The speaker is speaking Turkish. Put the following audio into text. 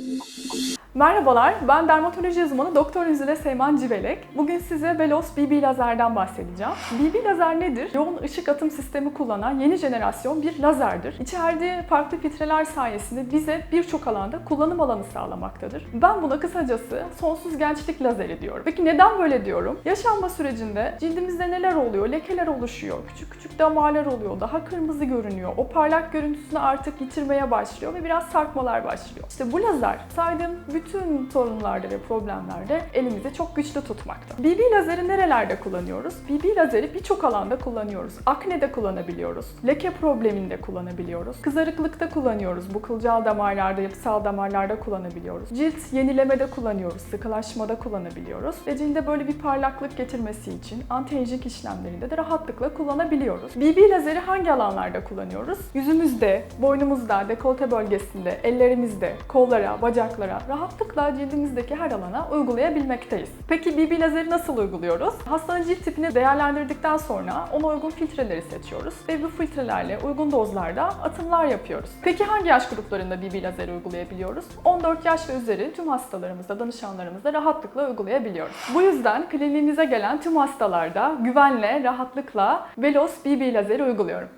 Thank you. Merhabalar, ben dermatoloji uzmanı Doktor Üzüle Seyman Civelek. Bugün size Velos BB lazerden bahsedeceğim. BB lazer nedir? Yoğun ışık atım sistemi kullanan yeni jenerasyon bir lazerdir. İçerdiği farklı filtreler sayesinde bize birçok alanda kullanım alanı sağlamaktadır. Ben buna kısacası sonsuz gençlik lazeri diyorum. Peki neden böyle diyorum? Yaşanma sürecinde cildimizde neler oluyor? Lekeler oluşuyor, küçük küçük damarlar oluyor, daha kırmızı görünüyor. O parlak görüntüsünü artık yitirmeye başlıyor ve biraz sarkmalar başlıyor. İşte bu lazer saydığım bütün sorunlarda ve problemlerde elimizi çok güçlü tutmakta. BB lazeri nerelerde kullanıyoruz? BB lazeri birçok alanda kullanıyoruz. Aknede kullanabiliyoruz, leke probleminde kullanabiliyoruz, kızarıklıkta kullanıyoruz, bu kılcal damarlarda, yapısal damarlarda kullanabiliyoruz. Cilt yenilemede kullanıyoruz, sıkılaşmada kullanabiliyoruz ve cilde böyle bir parlaklık getirmesi için anti-aging işlemlerinde de rahatlıkla kullanabiliyoruz. BB lazeri hangi alanlarda kullanıyoruz? Yüzümüzde, boynumuzda, dekolte bölgesinde, ellerimizde, kollara, bacaklara rahatlıkla cildimizdeki her alana uygulayabilmekteyiz. Peki BB lazeri nasıl uyguluyoruz? Hastanın cilt tipini değerlendirdikten sonra ona uygun filtreleri seçiyoruz ve bu filtrelerle uygun dozlarda atımlar yapıyoruz. Peki hangi yaş gruplarında BB lazeri uygulayabiliyoruz? 14 yaş ve üzeri tüm hastalarımızda, danışanlarımızda rahatlıkla uygulayabiliyoruz. Bu yüzden kliniğinize gelen tüm hastalarda güvenle, rahatlıkla Velos BB lazeri uyguluyorum.